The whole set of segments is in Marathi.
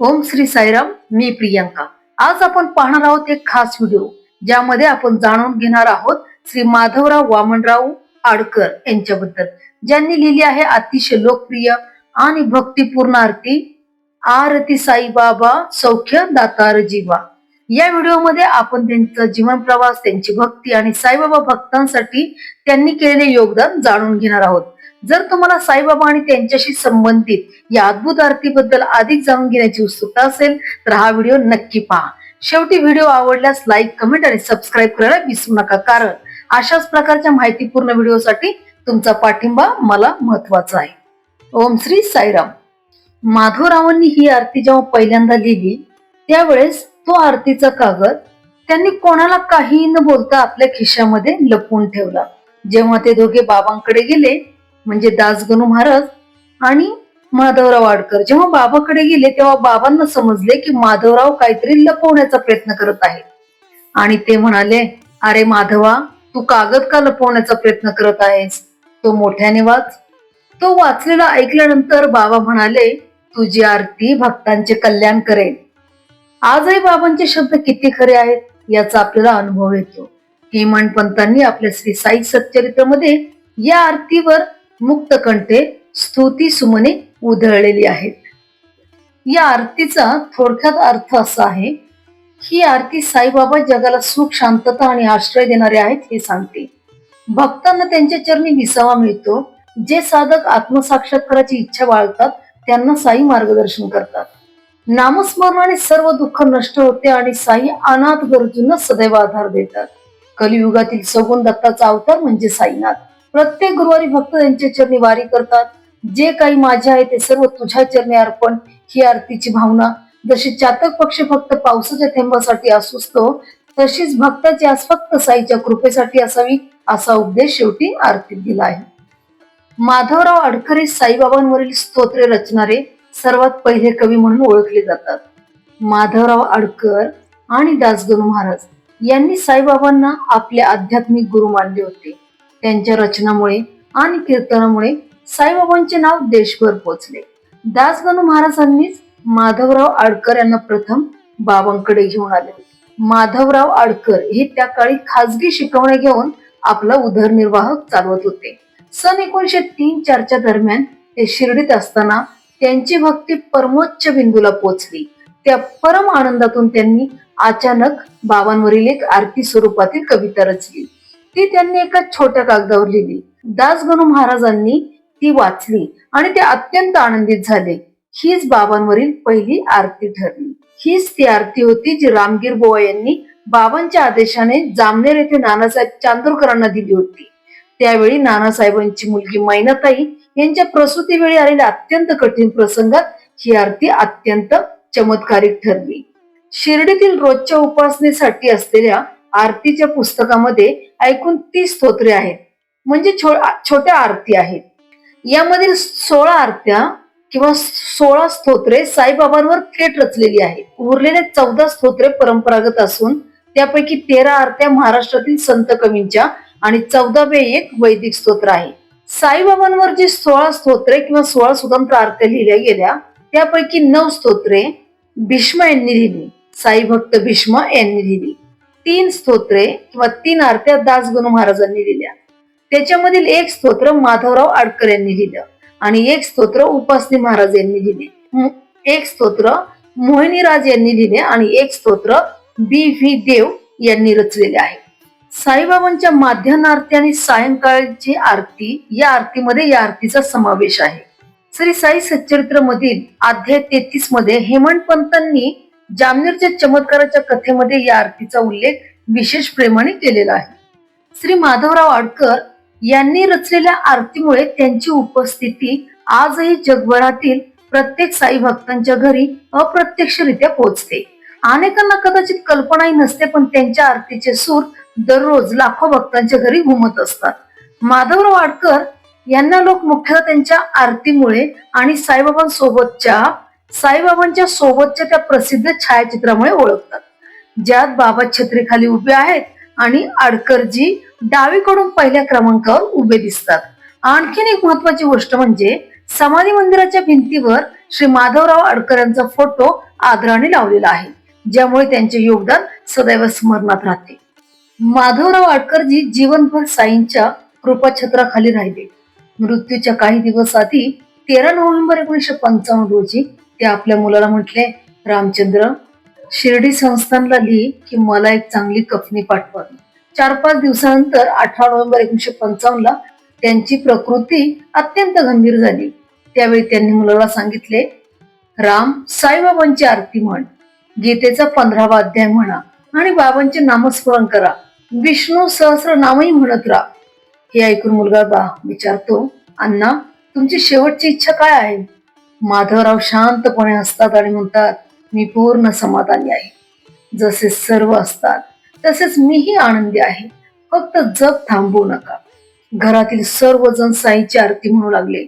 ओम श्री साईराम मी प्रियांका. आज आपण पाहणार आहोत एक खास व्हिडिओ ज्यामध्ये आपण जाणून घेणार आहोत श्री माधवराव वामनराव आडकर यांच्याबद्दल ज्यांनी लिहिली आहे अतिशय लोकप्रिय आणि भक्तिपूर्ण आरती आरती साईबाबा सौख्य दातार जीवा. या व्हिडिओमध्ये आपण त्यांचा जीवन प्रवास त्यांची भक्ती आणि साईबाबा भक्तांसाठी त्यांनी केलेले योगदान जाणून घेणार आहोत. जर तुम्हाला साईबाबा आणि त्यांच्याशी संबंधित या अद्भुत आरतीबद्दल अधिक जाणून घेण्याची उत्सुकता असेल तर हा व्हिडिओ नक्की पहा. शेवटी व्हिडिओ आवडल्यास लाईक कमेंट आणि सबस्क्राईब करायला विसरू नका कारण अशाच प्रकारच्या माहितीपूर्ण व्हिडिओसाठी तुमचा पाठिंबा मला महत्त्वाचा आहे. ओम श्री साईराम. माधवरावांनी ही आरती जेव्हा पहिल्यांदा लिहिली त्यावेळेस तो आरतीचा कागद त्यांनी कोणाला काही न बोलता आपल्या खिशामध्ये लपवून ठेवला. जेव्हा ते दोघे बाबांकडे गेले म्हणजे दासगणू महाराज आणि माधवराव आडकर. जेव्हा बाबाकडे गेले तेव्हा बाबांना समजले की माधवराव काहीतरी लपवण्याचा प्रयत्न करत आहे आणि ते म्हणाले अरे माधवा तू कागद का लपवण्याचा प्रयत्न करत आहेस? तो मोठ्याने वाच. तो वाचलेला ऐकल्यानंतर बाबा म्हणाले तुझी आरती भक्तांचे कल्याण करेल. आजही बाबांचे शब्द किती खरे आहेत याचा आपल्याला अनुभव येतो. हेमंत पंतांनी आपल्या श्री साई सच्चरित्रामध्ये या आरतीवर मुक्त कंठे स्तुती सुमने उधळलेली आहेत. या आरतीचा थोडक्यात अर्थ असा आहे ही आरती साईबाबा जगाला सुख शांतता आणि आश्रय देणारे आहेत हे सांगते. भक्तांना त्यांच्या चरणी विसावा मिळतो जे साधक आत्मसाक्षात्काराची इच्छा बाळगतात त्यांना साई मार्गदर्शन करतात. नामस्मरणाने सर्व दुःख नष्ट होते आणि साई अनाथ गरजूंना सदैव आधार देतात. कलियुगातील सगुण दत्ताचा अवतार म्हणजे साईनाथ. प्रत्येक गुरुवारी भक्त त्यांच्या चरणी वारी करतात. जे काही माझे आहे ते सर्व तुझ्या चरणी अर्पण ही आरतीची भावना. जशी चातक पक्षी फक्त पावसाच्या थेंबासाठी असतो तशीच भक्ताची आज फक्त साईच्या कृपेसाठी असावी असा उपदेश शेवटी आरतीत दिला आहे. माधवराव अडखरे साईबाबांवरील स्तोत्रे रचणारे सर्वात पहिले कवी म्हणून ओळखले जातात. माधवराव आडकर आणि दासगुरु महाराज यांनी साईबाबांना आपले आध्यात्मिक गुरु मानले होते. त्यांच्या रचनामुळे आणि कीर्तनामुळे साईबाबांचे नाव देशभर पोचले. दासगणू महाराजांनीच माधवराव आडकर यांना प्रथम बाबांकडे घेऊन आले. माधवराव आडकर हे त्या काळी खाजगी शिकवण्या घेऊन आपला उदरनिर्वाह चालवत होते. सन एकोणीशे तीन चारच्या दरम्यान ते शिर्डीत असताना त्यांची भक्ती परमोच्च बिंदूला पोचली. त्या परम आनंदातून त्यांनी अचानक बाबांवरील एक आरती स्वरूपातील कविता रचली. ती त्यांनी एका छोट्या कागदावर लिहिली. दासगणू महाराजांनी ती वाचली आणि ते अत्यंत आनंदित झाले. हीच बाबांवरील पहिली आरती ठरली. हीच ती आरती होती जी रामगीर बोवा यांनी बाबांच्या आदेशाने जामनेर येथे नानासाहेब चांदूरकरांना दिली होती. त्यावेळी नानासाहेबांची मुलगी मैनाताई यांच्या प्रसूतीवेळी आलेल्या अत्यंत कठीण प्रसंगात ही आरती अत्यंत चमत्कारिक ठरली. शिर्डीतील रोजच्या उपासनेसाठी असलेल्या आरतीच्या पुस्तकामध्ये ऐकून तीस स्तोत्रे आहेत. म्हणजे छो- छोट्या आरती आहेत. यामधील सोळा आरत्या किंवा सोळा स्तोत्रे साईबाबांवर थेट रचलेली आहेत. उरलेले चौदा स्तोत्रे परंपरागत असून त्यापैकी तेरा आरत्या महाराष्ट्रातील संत कवींच्या आणि चौदावे एक वैदिक स्तोत्र आहे. साईबाबांवर जी सोळा स्तोत्रे किंवा सोळा स्वतंत्र आरत्या लिहिल्या गेल्या त्यापैकी नऊ स्तोत्रे भीष्म यांनी लिहिली. साई भक्त भीष्म यांनी लिहिली. तीन स्तोत्रे किंवा तीन आरत्या दासगणू महाराजांनी लिहिल्या त्याच्यामधील एक स्तोत्र माधवराव आडकर यांनी लिहिलं आणि एक स्तोत्र उपासनी महाराज यांनी लिहिले. एक स्तोत्र मोहिनीराज यांनी लिहिले आणि एक स्तोत्र बी व्ही देव यांनी रचलेले आहे. साईबाबांच्या माध्यान आरती आणि सायंकाळची आरती या आरतीमध्ये या आरतीचा समावेश आहे. श्री साई सच्चरित्र मधील अध्याय तेहतीसमध्ये हेमंत पंतांनी जामनेरच्या चमत्काराच्या कथेमध्ये या आरतीचा उल्लेख विशेष प्रेमाने केलेला आहे. श्री माधवराव आडकर यांनी रचलेल्या आरतीमुळे त्यांची उपस्थिती आजही जगभरातील प्रत्येक साई भक्तांच्या घरी अप्रत्यक्षरित्या पोहोचते अनेकांना कदाचित कल्पनाही नसते पण त्यांच्या आरतीचे सूर दररोज लाखो भक्तांच्या घरी घुमत असतात. माधवराव आडकर यांना लोक मुख्यतः त्यांच्या आरतीमुळे आणि साईबाबांसोबतच्या साईबाबांच्या सोबतच्या त्या प्रसिद्ध छायाचित्रामुळे ओळखतात. ज्यात बाबा छत्रीखाली उभे आहेत आणि आडकरजी डावीकडून पहिल्या क्रमांकावर उभे दिसतात. आणखीन एक महत्वाची गोष्ट म्हणजे समाधी मंदिराच्या भिंतीवर श्री माधवराव आडकर यांचा फोटो आदराने लावलेला आहे ज्यामुळे त्यांचे योगदान सदैव स्मरणात राहते. माधवराव आडकरजी जीवनभर साईंच्या कृपाछत्राखाली राहिले. मृत्यूच्या काही दिवस आधी तेरा नोव्हेंबर एकोणीशे पंचावन्न रोजी ते आपल्या मुलाला म्हटले रामचंद्र शिर्डी संस्थानला लिही की मला एक चांगली कफनी पाठवा. चार पाच दिवसानंतर अठरा नोव्हेंबर एकोणीशे पंचावन्न ला त्यांची प्रकृती अत्यंत गंभीर झाली. त्यावेळी त्यांनी मुलाला सांगितले राम साईबाबांची आरती म्हण गीतेचा पंधरावा अध्याय म्हणा आणि बाबांचे नामस्मरण करा. विष्णू सहस्र नामही म्हणत राहा. हे ऐकून मुलगा बा विचारतो अण्णा तुमची शेवटची इच्छा काय आहे? माधवराव शांतपणे असतात आणि म्हणतात मी पूर्ण समाधानी आहे. जसे सर्व असतात तसेच मीही आनंदी आहे. फक्त जग थांबवू नका. घरातील सर्वजण साईची आरती म्हणू लागले.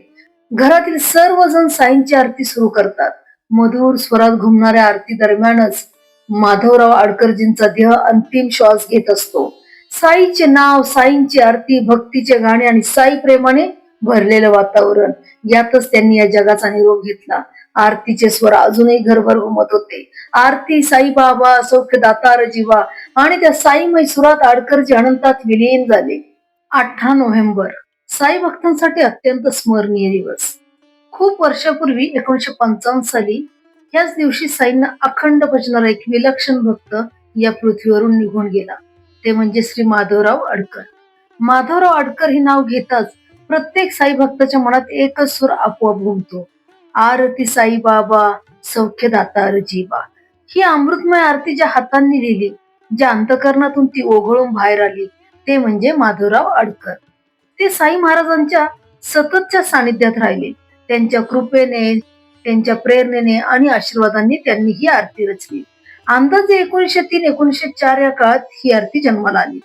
घरातील सर्वजण साईंची आरती सुरू करतात. मधुर स्वरात घुमणाऱ्या आरती दरम्यानच माधवराव आडकरजींचा देह अंतिम श्वास घेत असतो. साईचे नाव साईंची आरती भक्तीचे गाणे आणि साई प्रेमाने भरलेलं वातावरण. यातच त्यांनी या जगाचा निरोप घेतला. आरतीचे स्वर अजूनही घरभर घुमत होते. आरती साई बाबा सौख्य दातार जीवा आणि त्या साईमय सुरात आडकरजी अनंतात विलीन झाले. अठरा नोव्हेंबर. साई भक्तांसाठी अत्यंत स्मरणीय दिवस. खूप वर्षापूर्वी एकोणीशे पंचावन्न साली याच दिवशी साईंना अखंड भजनाला एक विलक्षण भक्त या पृथ्वीवरून निघून गेला. ते म्हणजे श्री माधवराव आडकर. माधवराव आडकर हे नाव घेताच प्रत्येक साई भक्ताच्या मनात एकच सूर आपोआप घुमतो. आरती साई बाबा सौख्य दातार जीवा. ही अमृतमय आरती ज्या हातांनी लिहिली ज्या अंतकरणातून ती ओघळून बाहेर आली ते म्हणजे माधवराव अडकर. ते साई महाराजांच्या सततच्या सानिध्यात राहिले. त्यांच्या कृपेने त्यांच्या प्रेरणेने आणि आशीर्वादांनी त्यांनी ही आरती रचली. अंदाजे एकोणीशे तीन एकोणीशे चार या काळात ही आरती जन्माला आली.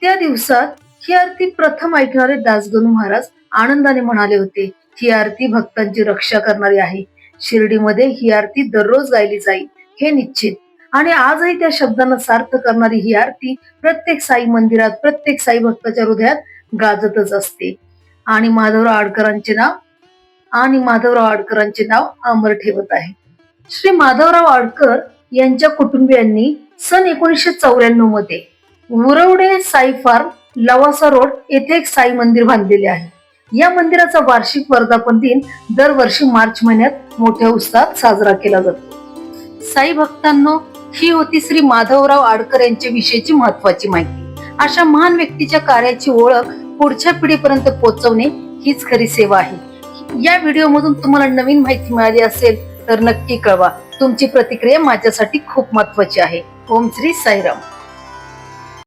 त्या दिवसात ही आरती प्रथम ऐकणारे दासगणू महाराज आनंदाने म्हणाले होते ही आरती भक्तांची रक्षा करणारी आहे. शिर्डीमध्ये ही आरती दररोज गायली जाईल हे निश्चित. आणि आजही त्या शब्दांना सार्थ करणारी ही आरती प्रत्येक साई मंदिरात प्रत्येक साई भक्ताच्या हृदयात गाजतच असते. आणि माधवराव आडकरांचे नाव आणि माधवराव आडकरांचे नाव अमर ठेवत आहे. श्री माधवराव आडकर यांच्या कुटुंबियांनी सन एकोणीसशे चौऱ्याण्णवमध्ये उरवडे साई फार्म लवासा रोड येथे एक साई मंदिर बांधलेले आहे. या मंदिराचा वार्षिक वर्धापन दिन दरवर्षी मार्च महिन्यात मोठ्या उत्साहात साजरा केला जातो. साई भक्तांनो ही होती श्री माधवराव आडकर यांच्या विषयीची महत्वाची माहिती. अशा महान व्यक्तीच्या कार्याची ओळख पुढच्या पिढीपर्यंत पोहोचवणे हीच खरी सेवा आहे. या व्हिडिओमधून तुम्हाला नवीन माहिती मिळाली असेल तर नक्की कळवा. तुमची प्रतिक्रिया माझ्यासाठी खूप महत्वाची आहे. ओम श्री साईराम.